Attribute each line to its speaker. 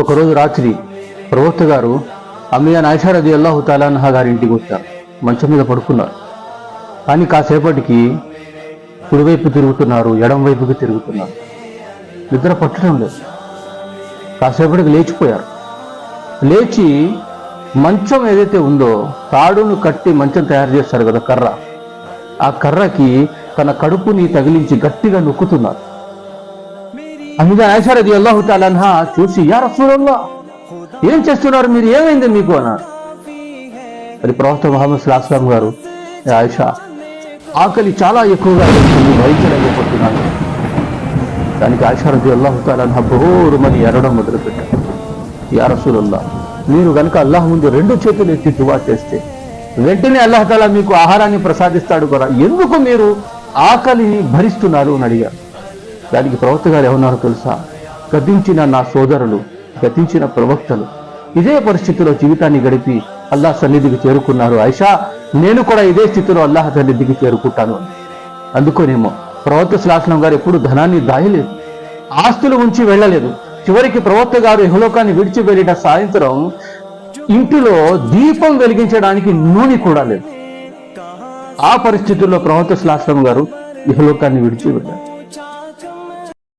Speaker 1: ఒకరోజు రాత్రి ప్రవక్త గారు అమియా నాయషారది అల్లాహు తాలాన్హా గారి ఇంటికి వచ్చారు. మంచం మీద పడుకున్నారు. కానీ కాసేపటికి కుడివైపు తిరుగుతున్నారు ఎడం వైపుకి తిరుగుతున్నారు. నిద్ర పట్టడం లేదు. కాసేపటికి లేచిపోయారు. లేచి మంచం ఏదైతే ఉందో తాడును కట్టి మంచం తయారు చేస్తారు కదా కర్ర. ఆ కర్రకి తన కడుపుని తగిలించి గట్టిగా నొక్కుతున్నారు. అందుకే రది అల్లాహు తాలన్హా చూసి యా రసూలల్లా ఏం చేస్తున్నారు మీరు? ఏమైంది మీకు? అన్నారు అది ప్రవక్త మహమ్మద్ సులాస్లాం గారు "ఏ ఆయిషా ఆకలి చాలా ఎక్కువగా వేస్తుంది దానికి దానికి రది అల్లాహు తాలన్హా బోరుమని ఎరడం మొదలుపెట్టారు. యా రసూలల్లా మీరు కనుక అల్లాహ్ ముందు రెండు చేతులు ఎత్తి దువా చేస్తే వెంటనే అల్లాహతాలా మీకు ఆహారాన్ని ప్రసాదిస్తాడు కూడా. ఎందుకు మీరు ఆకలిని భరిస్తున్నారు? అని అడిగారు. దానికి ప్రవక్త గారు ఏమన్నారో తెలుసా? గతించిన నా సోదరులు గతించిన ప్రవక్తలు ఇదే పరిస్థితిలో జీవితాన్ని గడిపి అల్లాహ్ సన్నిధికి చేరుకున్నారు. ఐషా నేను కూడా ఇదే స్థితిలో అల్లాహ్ సన్నిధికి చేరుకుంటాను. అందుకోనేమో ప్రవక్త శ్లాసనం గారు ఎప్పుడు ధనాన్ని దాయలేదు. ఆస్తులు ఉంచి వెళ్ళలేదు. చివరికి ప్రవక్త గారు ఇహలోకాన్ని విడిచి వెళ్ళిన సాయంత్రం ఇంటిలో దీపం వెలిగించడానికి నూనె కూడా లేదు. ఆ పరిస్థితుల్లో ప్రవక్త శ్లాసనం గారు ఇహలోకాన్ని విడిచి వెళ్ళారు.